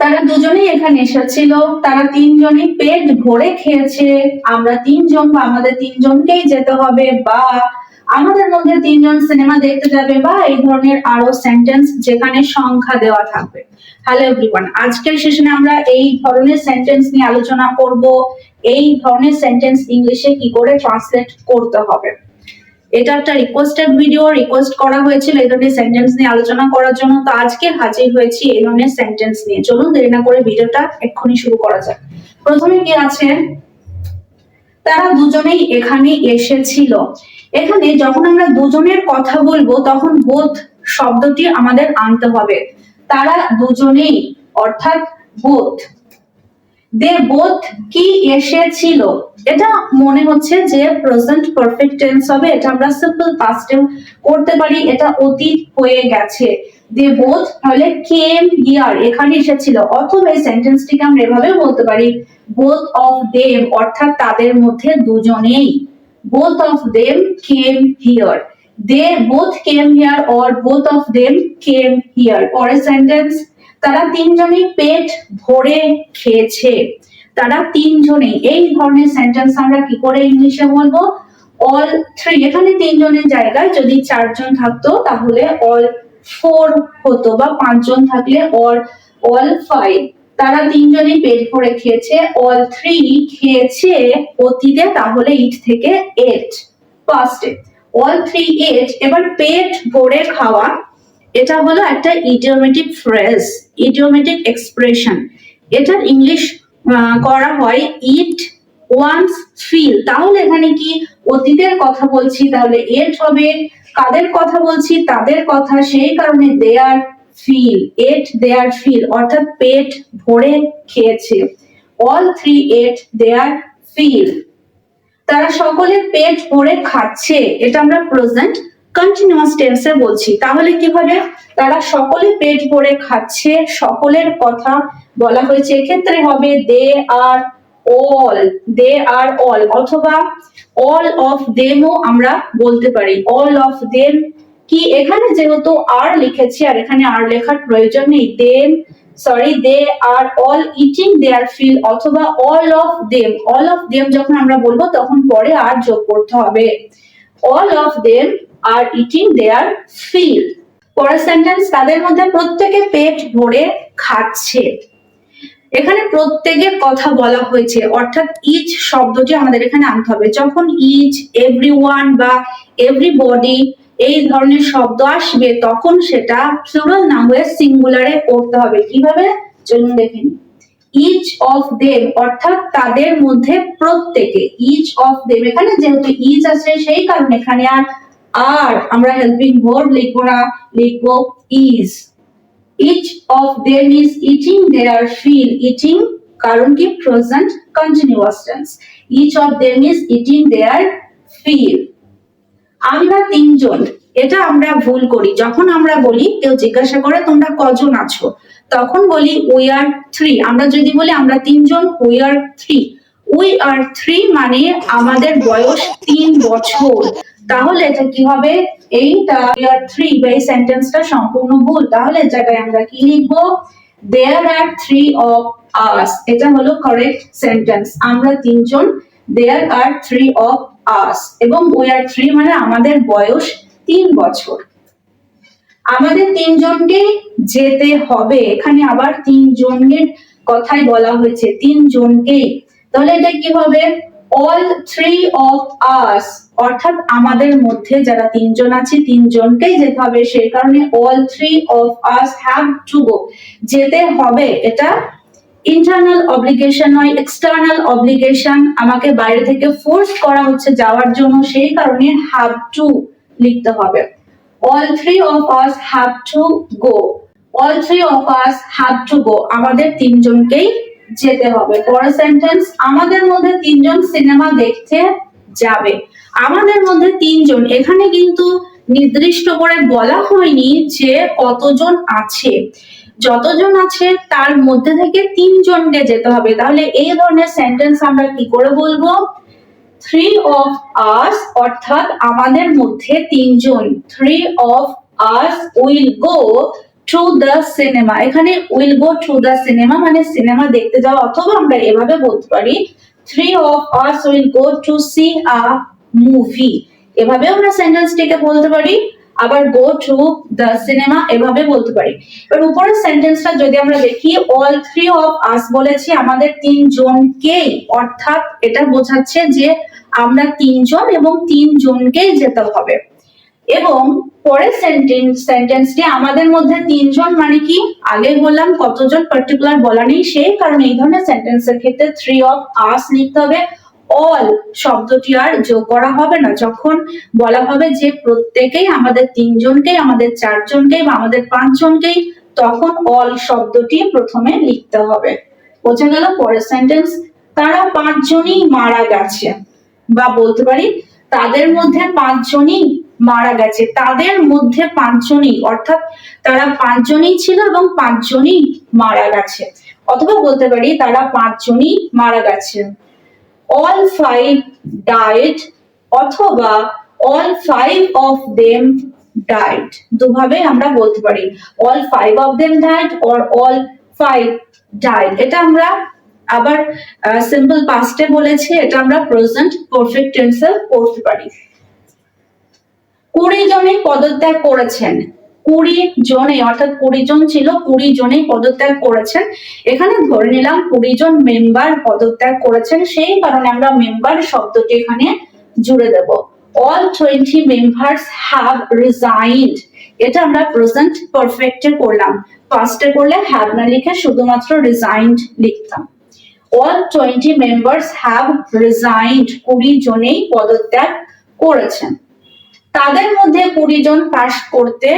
তারা দুজনেই এখানে এসেছিল, তারা তিনজনই পেট ভরে খেয়েছে। আমরা তিনজন বা আমাদের তিনজনকেই যেতে হবে বা আমাদের মধ্যে তিনজন সিনেমা দেখতে যাবে বা এই ধরনের আরও সেন্টেন্স যেখানে সংখ্যা দেওয়া থাকবে। হ্যালো এভরিওয়ান আজকের সেশনে আমরা এই ধরনের সেন্টেন্স নিয়ে আলোচনা করব। এই ধরনের সেন্টেন্স ইংলিশে কি করে ট্রান্সলেট করতে হবে? এটা একটা রিকোয়েস্টেড ভিডিও রিকোয়েস্ট করা হয়েছিল এই ধরনের সেন্টেন্স নিয়ে আলোচনা করার জন্য। তো আজকে হাজির হয়েছি এই ধরনের সেন্টেন্স নিয়ে। চলুন দেরি না করে ভিডিওটা এক্ষুনি শুরু করা যাক। প্রথমে কি আছে? তারা দুজনেই এখানে এসেছিল। এখানে যখন আমরা দুজনের কথা বলব, তখন বোধ শব্দটি আমাদের আনতে হবে। তারা দুজনেই, অর্থাৎ বোধ দে বোধ কি এসেছিল? এটা মনে হচ্ছে যে প্রেজেন্ট পারফেক্ট টেন্স হবে। এটা আমরা সিম্পল পাস্টেও করতে পারি। এটা অতীত হয়ে গেছে। দে বোথ তাহলে কেম হিয়ার এখানে এসেছিল। অথবা এই সেন্টেন্সটিকে আমরা এভাবে বলতে পারি বোথ অফ দেম অর্থাৎ তাদের মধ্যে দুজনেই। Both of them came here they both came here or both of them came here পরের সেন্টেন্স তারা তিনজনেই পেট ভরে খেয়েছে। তারা তিনজনেই, এই ধরনের সেন্টেন্স আমরা কি করে ইংলিশে বলব? অল থ্রি এখানে তিনজনের জায়গায় যদি চারজন থাকতো, তাহলে অল ফোর হতো বা পাঁচজন থাকলে অল অল ফাইভ তারা তিনজনই পেট ভরে খেয়েছে অল থ্রি খেয়েছে অতীতে, তাহলে ইট থেকে এট ফার্স্টে অল থ্রি এট এবার পেট ভরে খাওয়া, এটা হলো একটা ইডিওমেটিক ফ্রেজ ইডিওমেটিক এক্সপ্রেশন এটার ইংলিশ করা হয়। ইট ওয়ান্স ফিল তাহলে এখানে কি অতীতের কথা বলছি, তাহলে এট হবে। কাদের কথা বলছি? তাদের কথা। সেই কারণে দেয়ার ফিল এট দেয়ার ফিল অর্থাৎ পেট ভরে খেয়েছে। All three ate their fill তারা সকলে পেট ভরে খাচ্ছে। এটা আমরা প্রেজেন্ট কন্টিনিউয়াস টেন্সে বলছি। তাহলে কি হবে? তারা সকলে পেট ভরে খাচ্ছে, সকলের কথা বলা হয়েছে। এক্ষেত্রে হবে they are all they are all অথবা অল অফ দেমও আমরা বলতে পারি। অল অফ দেম কি? এখানে যেহেতু আর লিখেছি, আর এখানে আর লেখার প্রয়োজন নেই। Them sorry they are all eating their fill অথবা all of them all of them যখন আমরা বলব, তখন পরে আর যোগ করতে হবে। All of them are eating their fill পরের সেন্টেন্স তাদের মধ্যে প্রত্যেকে পেট ভরে খাচ্ছে। এখানে প্রত্যেকের কথা বলা হয়েছে, অর্থাৎ ইচ শব্দটি আমাদের এখানে আনতে হবে। যখন ইচ এভরি ওয়ান বা এভরিবডি এই ধরনের শব্দ আসবে, তখন সেটা প্লুরাল না হয়ে সিঙ্গুলারে করতে হবে। কীভাবে? চলুন দেখে নিই। ইচ অফ দেম অর্থাৎ তাদের মধ্যে প্রত্যেকে ইচ অফ দেম এখানে যেহেতু ইচ আছে, সেই কারণে এখানে আর আর আমরা হেল্পিং ভার্ব লিখব না লিখব is each of them is eating their fill eating কারণ কি? Present continuous tense each of them is eating their fill আমরা তিনজন, এটা আমরা ভুল করি। যখন আমরা বলি, কেউ জিজ্ঞাসা করে, তোমরা কজন আছো? তখন বলি উই আর থ্রি আমরা যদি বলি, আমরা তিনজন we are three we are three মানে আমাদের বয়স তিন বছর। তাহলে এটা কি হবে? এইটা উই আর থ্রি বা এই সেন্টেন্সটা সম্পূর্ণ ভুল। তাহলে জায়গায় আমরা কি লিখব? দেয়ার আর থ্রি অফ আস এটা হলো কারেক্ট সেন্টেন্স আমরা তিনজন দেয়ার আর থ্রি অফ আস এবং উই আর থ্রি মানে আমাদের বয়স তিন বছর। আমাদের তিনজনকে যেতে হবে। এখানে আবার তিনজনের কথাই বলা হয়েছে তিনজনকেই তাহলে এটা কি হবে? অল থ্রি অফ আস অর্থাৎ আমাদের মধ্যে যারা তিনজন আছে, তিনজনকেই যেতে হবে। সেই কারণে all three of us have to go যেতে হবে, এটা ইন্টারনাল অব্লিগেশন নয় এক্সটার্নাল অব্লিগেশন আমাকে বাইরে থেকে ফোর্স করা হচ্ছে যাওয়ার জন্য, সেই কারণে হ্যাভ টু লিখতে হবে। All three of us have to go all three of us have to go আমাদের তিনজনকেই যেতে হবে। পরের সেন্টেন্স আমাদের মধ্যে তিনজন সিনেমা দেখতে যাবে। আমাদের মধ্যে তিনজন। এখানে কিন্তু নির্দিষ্ট করে বলা হয়নি যে কতজন আছে। যতজন আছে, তার মধ্যে থেকে তিনজনকে যেতে হবে। তাহলে এই ধরনের সেন্টেন্স আমরা কি করে বলব? থ্রি অফ আস অর্থাৎ আমাদের মধ্যে তিনজন। Three of us will go to the cinema এখানে will go to the cinema মানে সিনেমা দেখতে যাওয়া অথবা আমরা এভাবে বলতে পারি three of us will go to see a movie এভাবে আমরা সেন্টেন্সটিকে বলতে পারি, আবার গো টু দ্য সিনেমা এভাবে বলতে পারি। এবার উপরের সেন্টেন্সটা যদি আমরা দেখি অল থ্রি অফ আস বলেছি, আমাদের তিনজনকেই, অর্থাৎ এটা বোঝাচ্ছে যে আমরা তিনজন এবং তিনজনকেই যেতে হবে। এবং পরের সেন্টেন্স সেন্টেন্সটি আমাদের মধ্যে তিনজন মানে কি? আগে বললাম কতজন পার্টিকুলার বলা নেই, সেই কারণে এই ধরনের সেন্টেন্সের ক্ষেত্রে থ্রি অফ আস লিখতে হবে। অল শব্দটি আর যোগ করা হবে না। যখন বলা হবে যে প্রত্যেকেই আমাদের তিনজনকেই, আমাদের চারজনকেই বা আমাদের পাঁচজনকেই, তখন অল শব্দটি প্রথমে লিখতে হবে। বোঝা গেল পরের সেন্টেন্স তারা পাঁচজনই মারা গেছে। বা বলতে পারি, তাদের মধ্যে পাঁচজনই মারা গেছে। তাদের মধ্যে পাঁচজনই, অর্থাৎ তারা পাঁচজনই ছিল এবং পাঁচজনই মারা গেছে। অথবা বলতে পারি, তারা পাঁচজনই মারা গেছে। অল ফাইভ ডায়েট অথবা all five of them died দুভাবে আমরা বলতে পারি all five of them died or all five died এটা আমরা আবার সিম্পল পাস্টে বলেছি, এটা আমরা প্রেজেন্ট পারফেক্ট টেন্সে পড়তে পারি। কুড়ি জনই পদত্যাগ করেছেন। কুড়ি জনে অর্থাৎ কুড়ি জন ছিল, কুড়ি জনেই পদত্যাগ করেছেন। এখানে ধরে নিলাম কুড়ি জন মেম্বার পদত্যাগ করেছেন। সেই কারণে আমরা মেম্বার শব্দটি এখানে জুড়ে দেব। All twenty members have resigned এটা আমরা প্রেজেন্ট পারফেক্টে করলাম। ফার্স্টে করলে হ্যাভ না লিখে শুধুমাত্র রিজাইন্ড লিখতাম। All twenty members have resigned কুড়ি জনেই পদত্যাগ করেছেন। তাদের মধ্যে কুড়ি জন পাশ করতে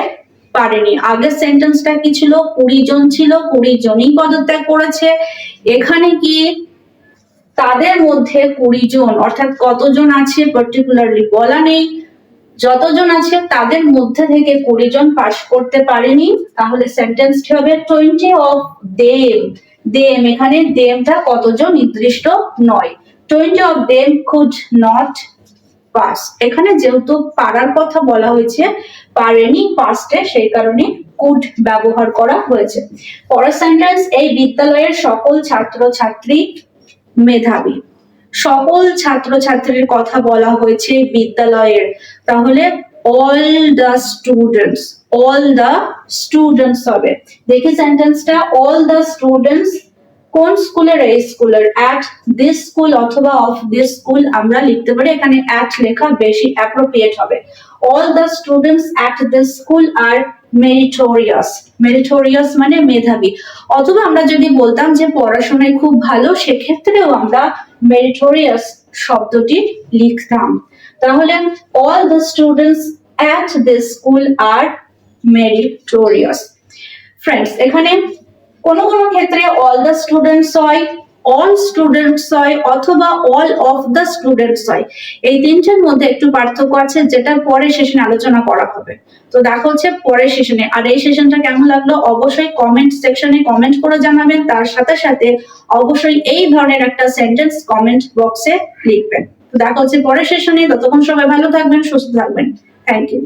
পারেনি। আগের সেন্টেন্সটা কি ছিল? কুড়ি জন ছিল, কুড়ি জনই পদত্যাগ করেছে। এখানে কি তাদের মধ্যে কুড়ি জন, অর্থাৎ কতজন আছে পার্টিকুলারলি বলা নেই। যতজন আছে তাদের মধ্যে থেকে কুড়ি জন পাশ করতে পারেনি। তাহলে সেন্টেন্সটি হবে টোয়েন্টি অফ দেম দেম এখানে দেমটা কতজন? নির্দিষ্ট নয়। Twenty of them could not pass এখানে যেহেতু পারার কথা বলা হয়েছে, পারেনি পাস্টে সেই কারণে কুড ব্যবহার করা হয়েছে। পরের সেন্টেন্স এই বিদ্যালয়ের সকল ছাত্র ছাত্রী মেধাবী। সকল ছাত্র ছাত্রীর কথা বলা হয়েছে বিদ্যালয়ের। তাহলে all the students all the students হবে। দেখি সেন্টেন্সটা অল দ্য স্টুডেন্টস কোন স্কুলের এই স্কুলের অ্যাট দিস স্কুল অথবা অফ দিস স্কুল আমরা লিখতে পারি, এখানে অ্যাট লেখা বেশি অ্যাপ্রোপ্রিয়েট হবে। All the students at this school are meritorious meritorious মানে মেধাবী। অথবা আমরা যদি বলতাম যে পড়াশোনায় খুব ভালো, সেক্ষেত্রেও আমরা মেরিটোরিয়াস শব্দটি লিখতাম। তাহলে all the students at this school are meritorious friends এখানে কোনো কোনো ক্ষেত্রে অল দ্য স্টুডেন্টস হয় অল স্টুডেন্টস হয় অথবা অল অফ দ্য স্টুডেন্টস হয়। এই তিনটার মধ্যে একটু পার্থক্য আছে যেটা পরে সেশনে আলোচনা করা হবে। তো দেখা হচ্ছে পরের সেশনে আর এই সেশনটা কেমন লাগল? অবশ্যই কমেন্ট সেকশনে কমেন্ট করে জানাবেন। তার সাথে সাথে অবশ্যই এই ধরনের একটা সেন্টেন্স কমেন্ট বক্সে লিখবেন। তো দেখা হচ্ছে পরের সেশনে ততক্ষণ সবাই ভালো থাকবেন, সুস্থ থাকবেন। Thank you